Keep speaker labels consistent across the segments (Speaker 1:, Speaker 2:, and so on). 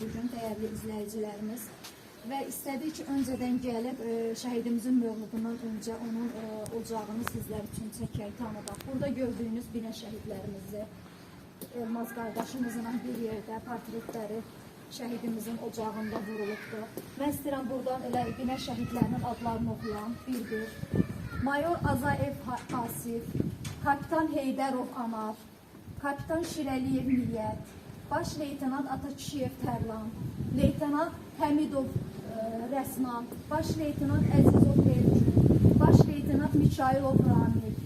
Speaker 1: bugün, dəyərli izləyicilərimiz. Və istədik ki, öncədən gəlib e, şəhidimizin mövludundan öncə onun e, ocağını sizlər üçün çəkək, tanıdaq. Burada gördüyünüz Binə şəhidlərimizi, Elmaz qardaşımızla bir yerdə portretləri şəhidimizin ocağında vurulubdur. Mən istəyirəm buradan elə binə şəhidlərinin adlarını oxuyam bir-bir. Mayor Azaev Asif, Kapitan Heydərov Anar, Kapitan Şirəliyev Niyyət, Baş Leytenant Atakişiyev Tərlan, Leytenant Həmidov e, Rəsman, Baş Leytenant Əzizov Elçin, Baş Leytenant Mikayılov Ramil,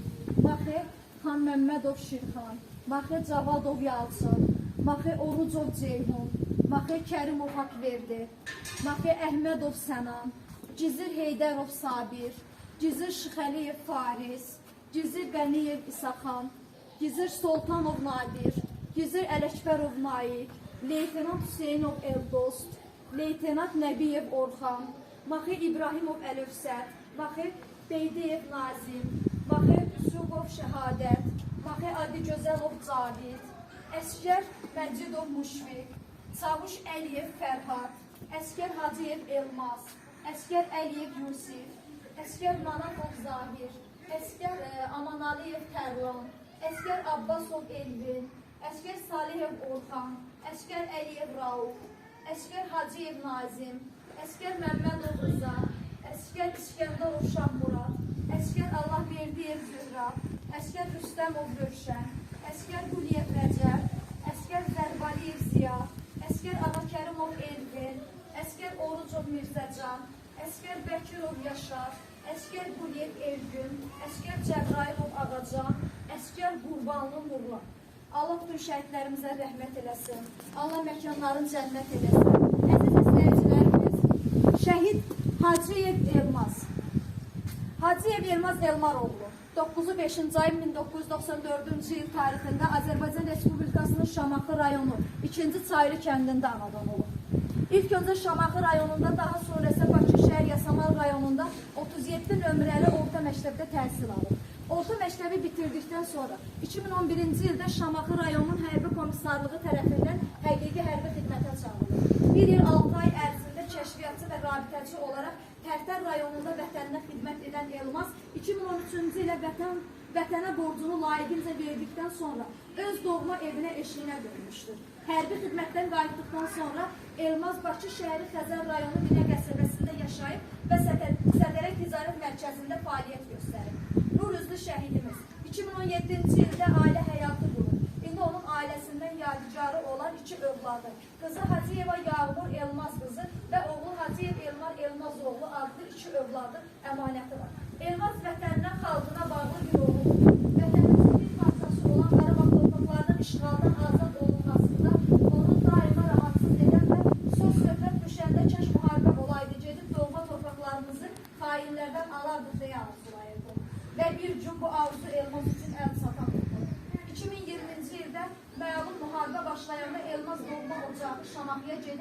Speaker 1: Maxı Xan Məmmədov Şirxan, Maxı Cavadov Yalçın, Maxı Orucov Ceyhun, Maxı Kərimov Haqverdi, Maxı Əhmədov Sənan, Gizir Heydərov Sabir, Gizir Şıxəliyev Faris, Gizir Qəniyev İsaxan, Gizir Soltanov Nadir, Gizir Ələkbərov Naik, Leytenant Hüseynov Eldost, Leytenant Nəbiyev Orxan, Maxı İbrahimov Əlövsət, Maxı Beydiyev Nazim, Maxı Yusubov Şəhadət, Maxı Adigözəlov Cavid, Əskər Məcidov Muşfiq, Çavuş Əliyev Fərhad, Əskər Hacıyev Elmaz, Əskər Əliyev Yusif, Əskər Manafov Zahir, Əskər e, Amanaliyev Tərlan, Əskər Abbasov Elvin, Əskər Saliyev Orxan, Əskər Əliyev Rauf, Əskər Hacıyev Nazim, Əskər Məmmədov Rıza, Əskər İskəndərov Şahmurad, Əskər Allahverdiyev Zühra, Əskər Rüstəmov Rövşən, Əskər Quliyev Rəcəb, Əskər Zərbaliyev Ziya, Əskər Ağakərimov Elvin, Əskər Orucov Mirzəcan, Əskər Bəkirov Yaşar, Əskər Quliyev Elgün, Əskər Cəbrayilov Ağacan, Əskər Qurbanlı Nurla. Allah bütün şəhidlərimizə rəhmət eləsin. Allah məkanların cənnət eləsin. Əziz izləyicilərimiz, şəhid Hacıyev Elmaz. Hacıyev Elmaz Elmaroğlu 9-u 5-ci ay 1994-cü il tarixində Azərbaycan Respublikasının Şamaxı rayonu 2-ci Çaylı kəndində anadan olub. İlk öncə Şamaxı rayonunda, daha sonra isə Bakı şəhər Yasamal rayonunda 37 nömrəli orta məktəbdə təhsil alıb. Orta məktəbi bitirdikdən sonra 2011-ci ildə Şamaxı rayonunun hərbi komissarlığı tərəfindən həqiqi hərbi xidmətə çağırılıb. Bir il 6 ay ərzində kəşfiyyatçı və rabitəçi olaraq Tərtər rayonunda vətəninə xidmət edən Elmaz 2013-cü ilə vətən vətənə borcunu layiqincə verdikdən sonra öz doğma evinə eşiyinə dönmüşdür. Hərbi xidmətdən qayıtdıqdan sonra Elmaz Bakı şəhəri Xəzər rayonu Binə qəsəbəsində yaşayıb və Sədərək Ticarət Mərkəzində fəaliyyət göstərib. Üzlü şəhidimiz 2017-ci ildə ailə həyatı qurub. İndi onun ailəsindən yadigarı olan iki övladı, qızı Hacıyeva Yağmur Elmaz qızı və oğlu Hacıyev Elmar Elmaz oğlu adlı iki övladı əmanəti var. Elmaz vətəninə, xalqına bağlı bir oğludur. Vətənimizin bir parçası olan Qarabağ torpaqlarının işğaldan azad olunmasında onu daima rahatsız edən və söz söhbət düşəndə kəş müharibə olaydı, gedib doğma torpaqlarımızı xainlərdən alardıq deyə arzulayırdı. Və bir gün bu arzu Elmaz üçün əl çatan oldu. 2020-ci ildə məlum müharibə başlayanda Elmaz doğma ocağı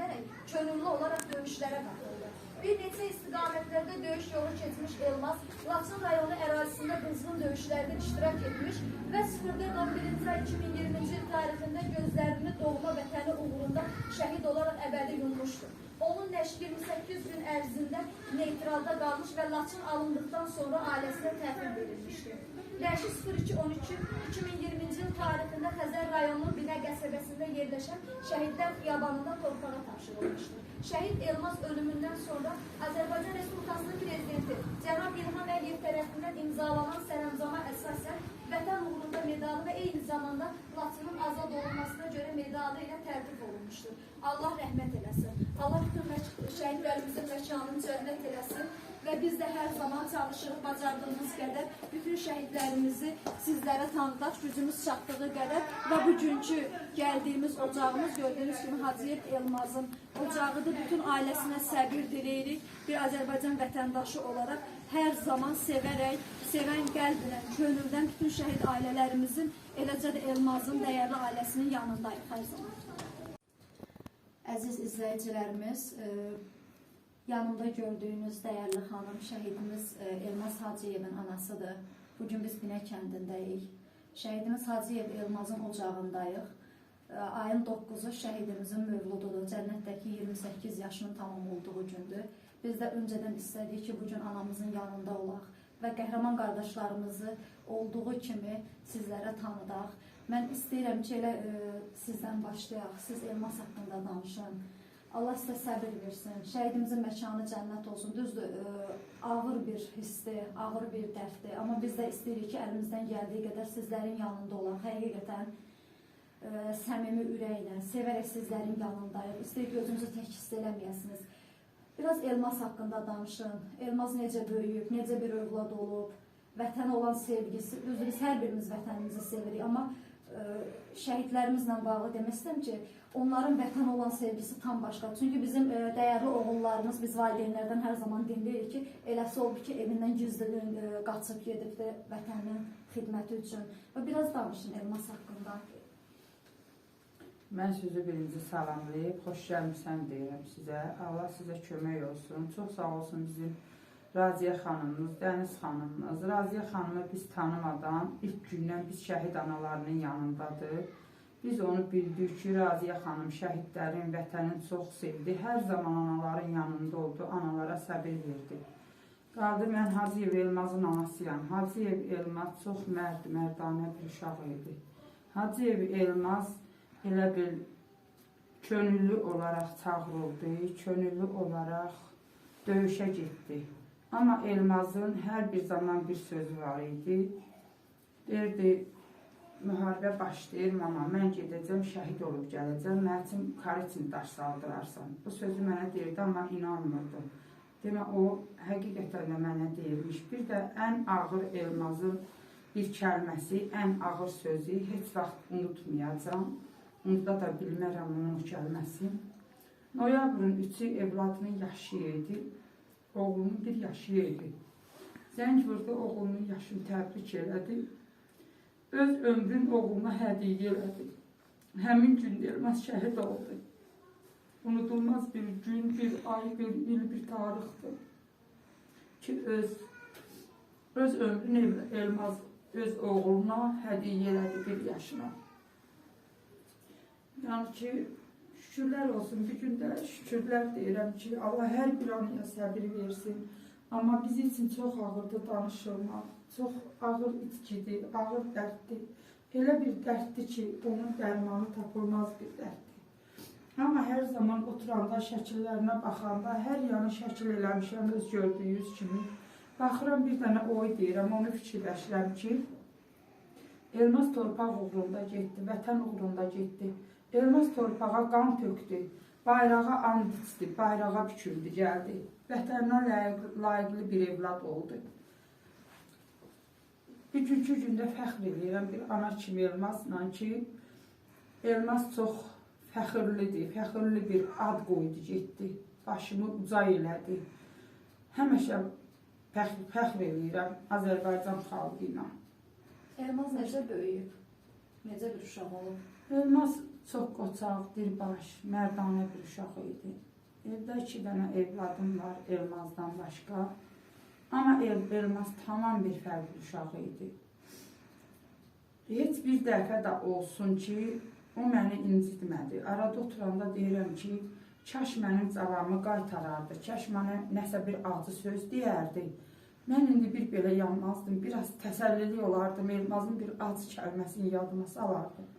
Speaker 1: Şamaxıya gedərək könüllü olaraq döyüşlərə qatıldı. Bir neçə istiqamətlərdə döyüş yolu keçmiş Elmaz, Laçın rayonu ərazisində qızğın döyüşlərdə iştirak etmiş və 04-11-ci ay 2020-ci il tarixində gözlərini doğma vətəni uğrunda şəhid olaraq əbədi yummuşdur. Onun nəşr 28 gün ərzində neytralda qalmış və Laçın alındıqdan sonra ailəsinə təhvil verilmişdir. Ləşi 0213 2020-ci il tarixində Xəzər rayonunun Binə qəsəbəsində yerləşən Şəhidlər Xiyabanında torpağa tapşırılmışdır. Şəhid Elmaz ölümündən sonra Azərbaycan Respublikasının prezidenti Cənab İlham Əliyev tərəfindən imzalanan sərəncama əsasən Vətən uğrunda medalı və eyni zamanda Laçının azad olunmasına görə medalı ilə tərtib olunmuşdur. Allah rəhmət eləsin. Allah bütün şəhidlərimizin məkanını cənnət eləsin. Və biz də hər zaman çalışırıq bacardığımız qədər bütün şəhidlərimizi sizlərə tanıdaq, gücümüz çatdığı qədər və bugünkü gəldiyimiz ocağımız gördüyünüz kimi Hacıyev Elmazın ocağıdır. Bütün ailəsinə səbir diləyirik. Bir Azərbaycan vətəndaşı olaraq hər zaman sevərək, sevən qəlblə, könüldən bütün şəhid ailələrimizin, eləcə də Elmazın dəyərli ailəsinin yanındayıq hər zaman. Əziz izləyicilərimiz, e, yanımda gördüyünüz dəyərli xanım şəhidimiz e, Elmaz Hacıyevin anasıdır. Bugün biz Binə kəndindəyik. Şəhidimiz Hacıyev Elmazın ocağındayıq. E, Ayın 9-u şəhidimizin mövlududur. Cənnətdəki 28 yaşının tamam olduğu gündür. Biz də öncədən istədik ki, bugün anamızın yanında olaq və qəhrəman qardaşlarımızı olduğu kimi sizlərə tanıdaq. Mən istəyirəm ki, elə e, sizdən başlayaq. Siz Elmas haqqında danışın. Allah sizə səbir versin. Şəhidimizin məkanı cənnət olsun. Düzdür, e, ağır bir hissdir, ağır bir dərddir. Amma biz də istəyirik ki, əlimizdən gəldiyi qədər sizlərin yanında olaq. Həqiqətən e, səmimi ürəklə, sevərək sizlərin yanındayıq. İstəyir ki, özünüzü tək hiss. Biraz Elmas haqqında danışın. Elmas necə böyüyüb, necə bir övlad olub, vətənə olan sevgisi. Düzdür, biz hər birimiz vətənimizi sevirik, amma şəhidlərimizlə bağlı demək istəyirəm ki, onların vətənə olan sevgisi tam başqa. Çünki bizim e, dəyərli oğullarımız, biz valideynlərdən hər zaman dinləyirik ki, eləsi olub ki, evindən gizlin e, qaçıb gedib də vətənin xidməti üçün. Və biraz danışın Elmas haqqında.
Speaker 2: Mən sizi birinci salamlayıb, xoş gəlmisən deyirəm sizə. Allah sizə kömək olsun. Çox sağ olsun bizim Raziyə xanımımız, Dəniz xanımımız. Raziyə xanımı biz tanımadan ilk gündən biz şəhid analarının yanındadır. Biz onu bildik ki, Raziyə xanım şəhidlərin, vətənin çox sevdi. Hər zaman anaların yanında oldu, analara səbir verdi. Qaldı mən Hacıyev Elmazın anasıyam. Hacıyev Elmaz çox mərd, mərdanə bir uşaq idi. Hacıyev Elmaz elə bil könüllü olaraq çağırıldı, könüllü olaraq döyüşə getdi. Amma Elmazın hər bir zaman bir sözü var idi. Deyirdi, müharibə başlayır, mama, mən gedəcəm, şəhid olub gələcəm, mənim üçün karitin daş saldırarsan. Bu sözü mənə deyirdi, amma inanmırdım. Demə, o həqiqətən də mənə deyilmiş. Bir də ən ağır Elmazın bir kəlməsi, ən ağır sözü heç vaxt unutmayacağam. Unuda da bilmərəm onun kəlməsi. Noyabrın 3-ü evladının yaşı idi. Oğlunun bir yaşı idi. Zəng vurdu, oğlunun yaşını təbrik elədi. Öz ömrün oğluna hədiyyə elədi. Həmin gün Elmas şəhid oldu. Unudulmaz bir gün, bir ay, bir il, bir tarixdir. Ki öz öz ömrünü El- Elmaz öz oğluna hədiyyə elədi bir yaşına. Yəni ki, şükürlər olsun. Bir gün də şükürlər deyirəm ki, Allah hər bir anıya səbir versin. Amma biz üçün çox ağırdır danışılmaq. Çox ağır içkidir, ağır dərddir. Elə bir dərddir ki, onun dərmanı tapılmaz bir dərddir. Amma hər zaman oturanda, şəkillərinə baxanda, hər yanı şəkil eləmişəm öz gördüyünüz kimi. Baxıram bir dənə oy deyirəm, onu fikirləşirəm ki, Elmas torpaq uğrunda getdi, vətən uğrunda getdi. Elmas torpağa qan tökdü, bayrağa and içdi, bayrağa büküldü, gəldi. Vətəninə layiq, layiqli bir evlad oldu. Bugünkü gündə fəxr edirəm bir ana kimi Elmasla ki, Elmas çox fəxirlidir, fəxirli bir ad qoydu, getdi. Başımı uca elədi. Həmişə fəxr, fəxr edirəm Azərbaycan xalqı ilə.
Speaker 1: Elmaz necə böyüyüb? Necə bir uşaq olub?
Speaker 2: Elmas çox qoçaq, dirbaş, mərdanə bir uşaq idi. Evdə iki dənə evladım var Elmazdan başqa. Amma El Elmaz tamam bir fərqli uşaq idi. Heç bir dəfə də olsun ki, o məni incitmədi. Arada oturanda deyirəm ki, kaş mənim cavabımı qaytarardı, kaş mənə nəsə bir acı söz deyərdi. Mən indi bir belə yanmazdım, biraz təsəllili olardım, Elmazın bir acı kəlməsini yadıma salardım.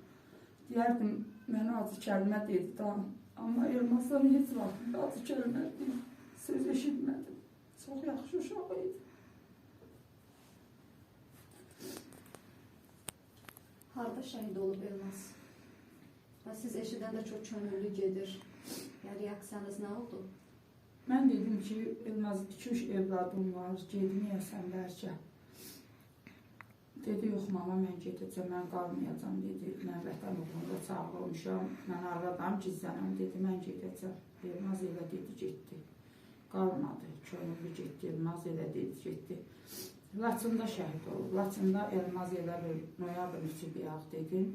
Speaker 2: Deyərdim, mənə acı kəlmə dedi da, amma Elmazdan heç vaxt acı kəlmə deyil, söz eşitmədim. Çox yaxşı uşaq idi.
Speaker 1: Harda şəhid olub Elmas? Və siz eşidəndə çox könüllü gedir. Yəni reaksiyanız nə oldu?
Speaker 2: Mən dedim ki, Elnaz 2-3 evladım var, getməyəsən bəlkə. Dedi, yox mama, mən gedəcəm, mən qalmayacam, dedi. Mən vətən uğrunda çağırılmışam, mən arvadam, gizlənəm, dedi, mən gedəcəm. Elnaz elə dedi, getdi. Qalmadı, könüllü getdi, Elnaz elə dedi, getdi. Laçında şəhid olub. Laçında Elnaz elə bir noyabr 3 bir yağ dedim.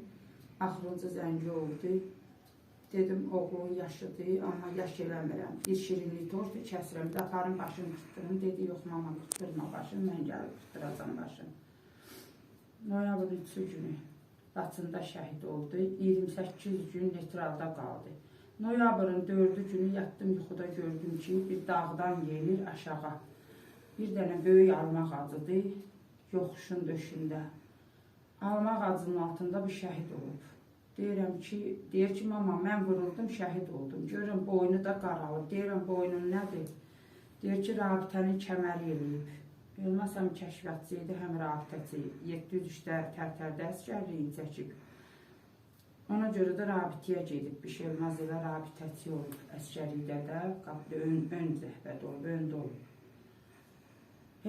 Speaker 2: Axırıncı zəngi oldu. Dedim, oğlum yaşıdır, amma yaş eləmirəm. Bir şirinlik tortu kəsirəm, də aparım başını tutdurum. Dedi, yox mama, tutturma başını, mən gəlib tutturacam başını. Noyabrın 3 günü Laçında şəhid oldu. 28 gün neytralda qaldı. Noyabrın 4-cü günü yatdım yuxuda gördüm ki, bir dağdan gelir aşağı. Bir dənə böyük almaq ağacıdır, yoxuşun döşündə. Almaq ağacının altında bir şəhid olub. Deyirəm ki, deyir ki, mama mən vuruldum, şəhid oldum. Görürəm boynu da qaralıb. Deyirəm boynun nədir? Deyir ki, rabitəni kəməri eləyib. Elmas həm kəşfiyyatçı idi, həm rabitəçi. 703-də tərtərdə əsgərliyi çəkib. Ona görə də rabitəyə gedib. Bir şey olmaz elə rabitəçi olub. Əskərlikdə də qapı ön, ön zəhbət olub, öndə olub.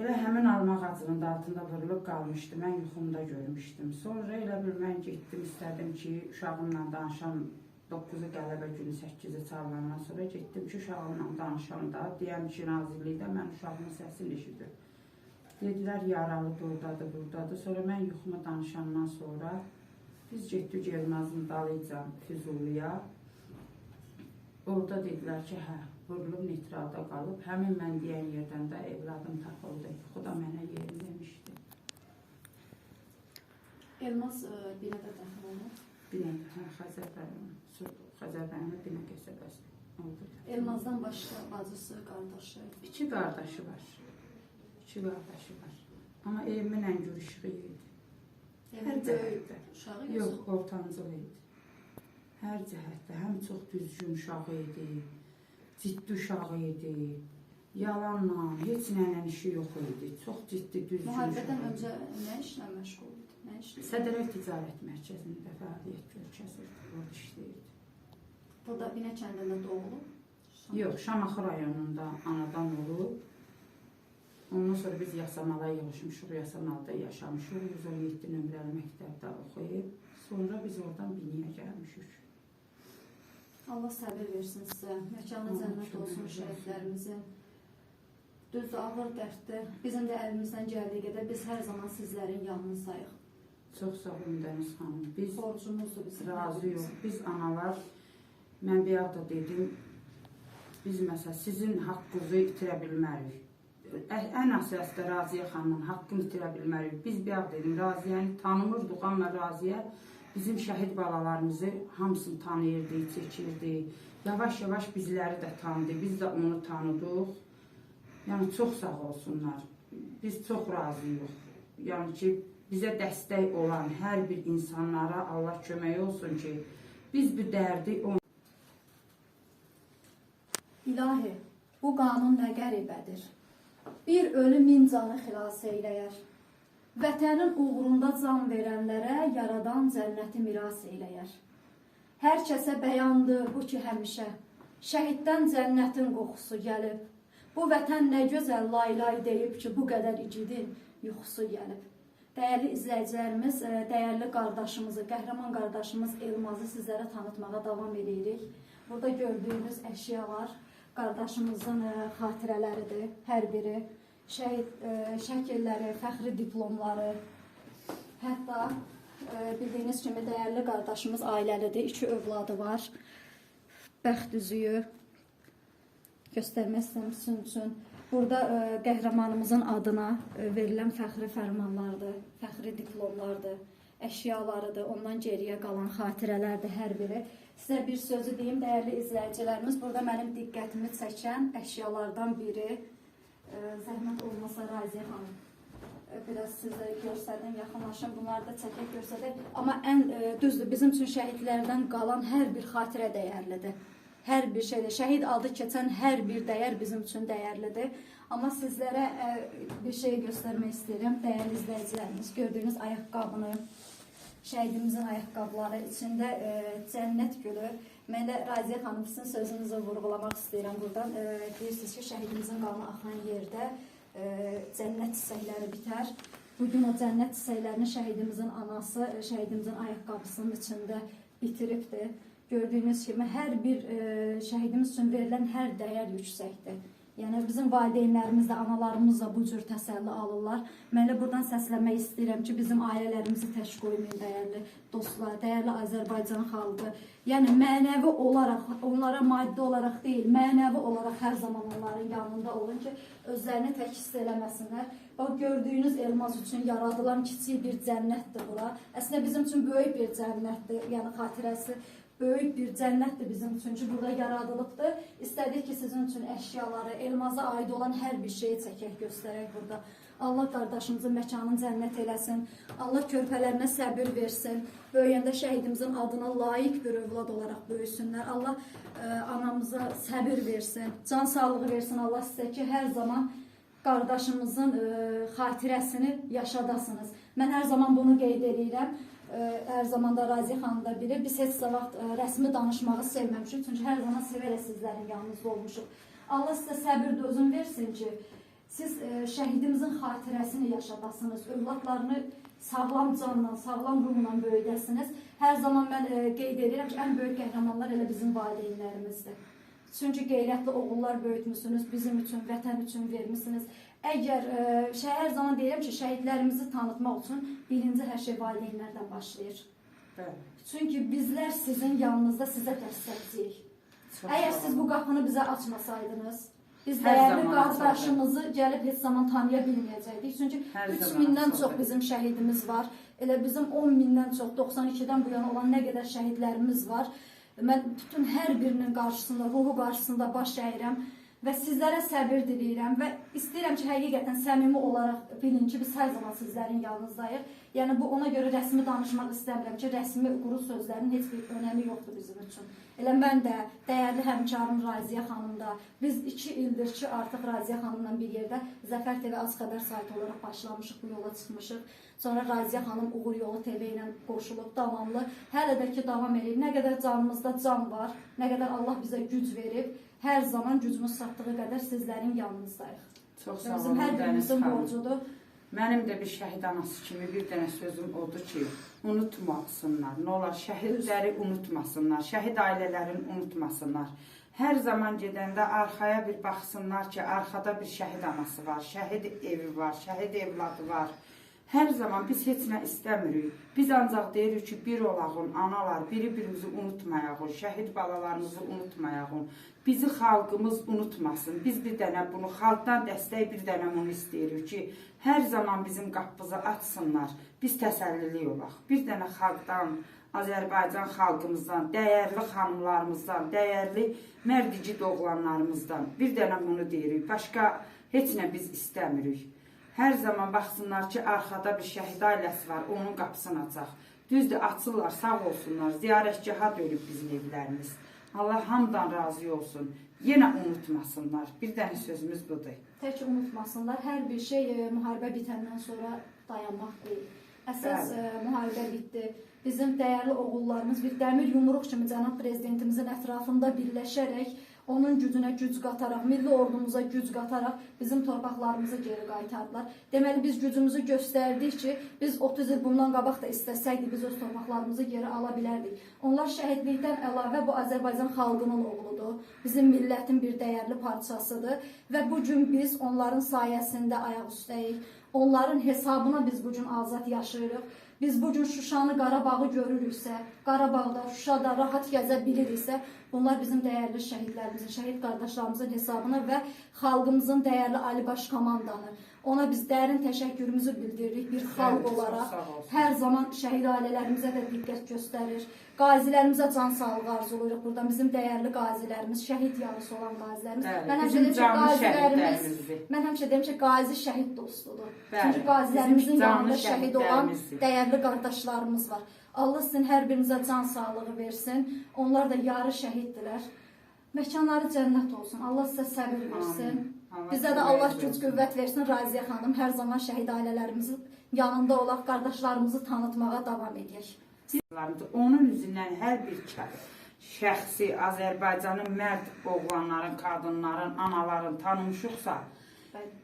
Speaker 2: Elə həmin alma ağacının da altında vurulub qalmışdı. Mən yuxumda görmüşdüm. Sonra elə bil mən getdim, istədim ki, uşağımla danışam. 9-u qələbə günü 8-i çalandan sonra getdim ki, uşağımla danışam da. Deyəm ki, nazirlikdə mən uşağımın səsini eşidim. Dedilər yaralı buradadır, buradadır. Sonra mən yuxuma danışandan sonra biz getdik Elnazın dalıca Füzuliya. Orada dedilər ki, hə, vurulub nitrada qalıb. Həmin mən deyən yerdən də evladım tapıldı. Xuda mənə yerin demişdi.
Speaker 1: Elmas e, binədə daxil olub.
Speaker 2: Bir dənə hə, Xəzər rayonu, Sur- Xəzər rayonu Binə qəsəbəsi oldu.
Speaker 1: Elmazdan başqa bacısı, qardaşı.
Speaker 2: İki qardaşı var. İki qardaşı var. İdi. Hər
Speaker 1: Evin böyük
Speaker 2: cəhətdə.
Speaker 1: uşağı
Speaker 2: Yox, ortancıl idi. Hər cəhətdə həm çox düzgün uşağı idi, ciddi uşağı idi. Yalanla, heç nəylə işi yox idi. Çox ciddi, düzgün
Speaker 1: Müharibədən öncə nə işlə məşğul idi? Nə işlə?
Speaker 2: Sədrə Ticarət Mərkəzində fəaliyyət göstərirdi, orada işləyirdi.
Speaker 1: Burada Binə kəndində doğulub.
Speaker 2: Yox, Şamaxı rayonunda anadan olub. Ondan sonra biz Yasamala yığışmışıq, Yasamalda yaşamışıq. 117 nömrəli məktəbdə oxuyub. Sonra biz oradan Biniyə gəlmişik.
Speaker 1: Allah səbir versin sizə. Məkanı cənnət olsun şəhidlərimizin. Düzdür, ağır dərddir. Bizim də əlimizdən gəldiyi qədər biz hər zaman sizlərin yanınızdayıq.
Speaker 2: Çox sağ olun Dəniz xanım. Biz
Speaker 1: Borcumuzdur bizim.
Speaker 2: razıyıq. Biz analar, mən bir da dedim, biz məsəl sizin haqqınızı itirə bilmərik. Ən əsasda Raziyə xanımın haqqını itirə bilmərik. Biz da dedim, Raziyəni tanımırdıq, amma Raziyə bizim şəhid balalarımızı hamısını tanıyırdı, çəkirdi. Yavaş-yavaş bizləri də tanıdı, biz də onu tanıdıq. Yəni çox sağ olsunlar. Biz çox razıyıq. Yəni ki, bizə dəstək olan hər bir insanlara Allah kömək olsun ki, biz bu dərdi o
Speaker 1: İlahi, bu qanun nə qəribədir. Bir ölü min canı xilas eyləyər. Vətənin uğrunda can verənlərə yaradan cənnəti miras eyləyər. Hər kəsə bəyandır bu ki həmişə şəhiddən cənnətin qoxusu gəlib. Bu vətən nə gözəl laylay deyib ki, bu qədər igidin yuxusu gəlib. Dəyərli izləyicilərimiz, e, dəyərli qardaşımızı, qəhrəman qardaşımız Elmazı sizlərə tanıtmağa davam edirik. Burada gördüyünüz əşyalar qardaşımızın e, xatirələridir, hər biri. Şəhid e, şəkilləri, fəxri diplomları, hətta e, bildiyiniz kimi dəyərli qardaşımız ailəlidir, iki övladı var. Bəxt üzüyü göstərmək istəmişsin üçün burada qəhrəmanımızın adına verilən fəxri fərmanlardır, fəxri diplomlardır, əşyalarıdır, ondan geriyə qalan xatirələrdir hər biri. Sizə bir sözü deyim, dəyərli izləyicilərimiz, burada mənim diqqətimi çəkən əşyalardan biri e, zəhmət olmasa Raziyə xanım. E, Biraz sizə göstərdim, yaxınlaşın, bunları da çəkək göstərək. Amma ən e, düzdür, bizim üçün şəhidlərdən qalan hər bir xatirə dəyərlidir. Hər bir şeydə şəhid adı keçən hər bir dəyər bizim üçün dəyərlidir. Amma sizlərə bir şey göstərmək istəyirəm, dəyərli izləyicilərimiz. Gördüyünüz ayaqqabını, şəhidimizin ayaqqabıları içində e, cənnət gülü. Mən də Raziyə xanım sözünüzü vurğulamaq istəyirəm buradan. Deyirsiniz ki, şəhidimizin qanı axan yerdə e, cənnət çiçəkləri bitər. Bu gün o cənnət çiçəklərini şəhidimizin anası e, şəhidimizin ayaqqabısının içində bitiribdir. Gördüyünüz kimi hər bir e, şəhidimiz üçün verilən hər dəyər yüksəkdir. Yəni bizim valideynlərimiz də, analarımız da bu cür təsəlli alırlar. Mən də buradan səsləmək istəyirəm ki, bizim ailələrimizi tək qoymayın dəyərli dostlar, dəyərli Azərbaycan xalqı. Yəni mənəvi olaraq, onlara maddi olaraq deyil, mənəvi olaraq hər zaman onların yanında olun ki, özlərini tək hiss eləməsinlər. Bax gördüyünüz elmas üçün yaradılan kiçik bir cənnətdir bura. Əslində bizim üçün böyük bir cənnətdir. Yəni xatirəsi böyük bir cənnətdir bizim üçün ki, burada yaradılıbdır. İstədik ki, sizin üçün əşyaları, elmaza aid olan hər bir şeyi çəkək, göstərək burada. Allah qardaşımızın məkanını cənnət eləsin. Allah körpələrinə səbir versin. Böyüyəndə şəhidimizin adına layiq bir övlad olaraq böyüsünlər. Allah ə, anamıza səbir versin, can sağlığı versin Allah sizə ki, hər zaman qardaşımızın ə, xatirəsini yaşadasınız. Mən hər zaman bunu qeyd edirəm. Ə, Hər zaman da Razi xanım da bilir. Biz heç vaxt ə, rəsmi danışmağı sevməmişik. Çünki hər zaman sevərək sizlərin yanınızda olmuşuq. Allah sizə səbir dözüm versin ki, siz ə, şəhidimizin xatirəsini yaşadasınız. Övladlarını sağlam canla, sağlam ruhla böyüdəsiniz. Hər zaman mən ə, qeyd edirəm ki, ən böyük qəhrəmanlar elə bizim valideynlərimizdir. Çünki qeyrətli oğullar böyütmüsünüz, bizim üçün, vətən üçün vermisiniz. Əgər ə, şey hər zaman deyirəm ki, şəhidlərimizi tanıtmaq üçün birinci hər şey valideynlərdən başlayır.
Speaker 2: Bəli.
Speaker 1: Çünki bizlər sizin yanınızda sizə dəstəkləyik. Əgər siz bu qapını bizə açmasaydınız, biz dəyərli qardaşımızı gəlib heç zaman tanıya bilməyəcəkdik. Çünki
Speaker 2: Hər
Speaker 1: 3
Speaker 2: zaman
Speaker 1: mindən çox bizim şəhidimiz var. Elə bizim 10 mindən çox 92-dən bu yana olan nə qədər şəhidlərimiz var. Mən bütün hər birinin qarşısında, ruhu qarşısında baş əyirəm və sizlərə səbir diləyirəm və istəyirəm ki, həqiqətən səmimi olaraq bilin ki, biz hər zaman sizlərin yanınızdayıq. Yəni bu ona görə rəsmi danışmaq istəmirəm ki, rəsmi quru sözlərin heç bir önəmi yoxdur bizim üçün. Elə mən də, dəyərli həmkarım Raziyə xanım da, biz 2 ildir ki, artıq Raziyə xanımla bir yerdə Zəfər TV az xəbər saytı olaraq başlamışıq, bu yola çıxmışıq. Sonra Raziyə xanım Uğur Yolu TV ilə qoşulub davamlı. Hələ də ki davam edir. Nə qədər canımızda can var, nə qədər Allah bizə güc verib, hər zaman gücümüz çatdığı qədər sizlərin yanınızdayıq.
Speaker 2: Çox sağ
Speaker 1: bizim
Speaker 2: olun
Speaker 1: hər
Speaker 2: Dəniz
Speaker 1: birimizin borcudur.
Speaker 2: Mənim də bir şəhid anası kimi bir dənə sözüm odur ki, unutmasınlar. Nə olar şəhidləri unutmasınlar, şəhid ailələrini unutmasınlar. Hər zaman gedəndə arxaya bir baxsınlar ki, arxada bir şəhid anası var, şəhid evi var, şəhid evladı var. Hər zaman biz heç nə istəmirik. Biz ancaq deyirik ki, bir olağın, analar, biri-birimizi unutmayağın, şəhid balalarımızı unutmayağın. Bizi xalqımız unutmasın. Biz bir dənə bunu xalqdan dəstək bir dənə bunu istəyirik ki, hər zaman bizim qapımızı açsınlar. Biz təsəllili olaq. Bir dənə xalqdan, Azərbaycan xalqımızdan, dəyərli xanımlarımızdan, dəyərli mərdici oğlanlarımızdan bir dənə bunu deyirik. Başqa heç nə biz istəmirik. Hər zaman baxsınlar ki, arxada bir şəhid ailəsi var, onun qapısını açaq. Düzdür, açırlar, sağ olsunlar. Ziyarətgaha dönüb bizim evlərimiz. Allah hamdan razı olsun. Yenə unutmasınlar. Bir dənə sözümüz budur.
Speaker 1: Tək unutmasınlar, hər bir şey e, müharibə bitəndən sonra dayanmaq deyil. Əsas e, müharibə bitdi. Bizim dəyərli oğullarımız bir dəmir yumruq kimi cənab prezidentimizin ətrafında birləşərək onun gücünə güc qataraq, milli ordumuza güc qataraq bizim torpaqlarımızı geri qaytardılar. Deməli biz gücümüzü göstərdik ki, biz 30 il bundan qabaq da istəsəydik biz öz torpaqlarımızı geri ala bilərdik. Onlar şəhidlikdən əlavə bu Azərbaycan xalqının oğludur. Bizim millətin bir dəyərli parçasıdır və bu gün biz onların sayəsində ayaq üstəyik. Onların hesabına biz bu gün azad yaşayırıq. Biz bu gün Şuşanı, Qarabağı görürüksə, Qarabağda, Şuşada rahat gəzə biliriksə, bunlar bizim dəyərli şəhidlərimizin, şəhid qardaşlarımızın hesabına və xalqımızın dəyərli Ali Baş komandanı. Ona biz dərin təşəkkürümüzü bildiririk bir xalq olaraq. Hər zaman şəhid ailələrimizə də diqqət göstərir. Qazilərimizə can sağlığı arzuluruq. Buradan bizim dəyərli qazilərimiz, şəhid yarısı olan qazilərimiz.
Speaker 2: Bəli,
Speaker 1: Mən həmişə
Speaker 2: canlı
Speaker 1: qazilərimiz. Mən həmişə deyirəm ki, qazi şəhid dostudur.
Speaker 2: Bəli,
Speaker 1: Çünki qazilərimizin yanında şəhid olan dəyərli qardaşlarımız var. Allah sizin hər birinizə can sağlığı versin. Onlar da yarı şəhiddirlər. Məkanları cənnət olsun. Allah sizə səbir versin. Bizə də Allah güc qüvvət versin. Raziyə xanım hər zaman şəhid ailələrimizin yanında olaq, qardaşlarımızı tanıtmağa davam edək.
Speaker 2: Onun üzündən hər bir kə- şəxsi Azərbaycanın mərd oğlanların, qadınların, anaların tanımışıqsa,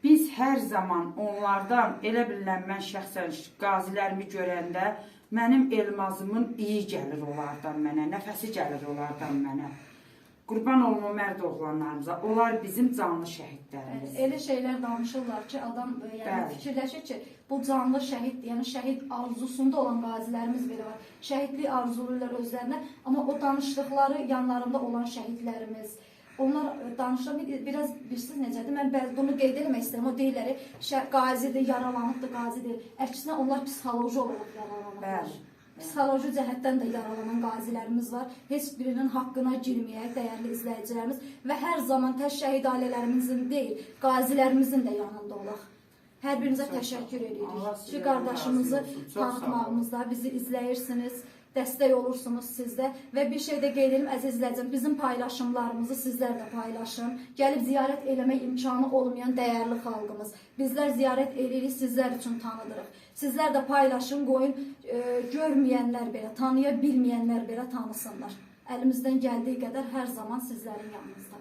Speaker 2: biz hər zaman onlardan elə bilirəm mən şəxsən qazilərimi görəndə mənim elmazımın iyi gəlir onlardan mənə, nəfəsi gəlir onlardan mənə. Qurban olum o mərd oğlanlarımıza. Onlar bizim canlı şəhidlərimiz.
Speaker 1: Elə şeylər danışırlar ki, adam e, yəni
Speaker 2: Bəli.
Speaker 1: fikirləşir ki, bu canlı şəhid, yəni şəhid arzusunda olan qazilərimiz belə var. Şəhidlik arzulayırlar özlərinə, amma o danışdıqları yanlarında olan şəhidlərimiz Onlar e, danışır, bir- biraz bilirsiniz necədir? Mən bəzi bunu qeyd etmək istəyirəm. O deyirlər, qazidir, yaralanıbdır, qazidir. Əksinə onlar psixoloji olaraq yaralanıblar. Psixoloji cəhətdən də yaralanan qazilərimiz var. Heç birinin haqqına girməyək, dəyərli izləyicilərimiz və hər zaman tək şəhid ailələrimizin deyil, qazilərimizin də yanında olaq. Hər birinizə təşəkkür edirik ki, qardaşımızı tanıtmağımızda bizi izləyirsiniz, dəstək olursunuz sizdə və bir şey də qeyd edim bizim paylaşımlarımızı sizlər də paylaşın. Gəlib ziyarət eləmək imkanı olmayan dəyərli xalqımız. Bizlər ziyarət edirik, sizlər üçün tanıdırıq. Sizlər də paylaşın, qoyun, e, görməyənlər belə, tanıya bilməyənlər belə tanısınlar. Əlimizdən gəldiyi qədər hər zaman sizlərin yanınızdayıq.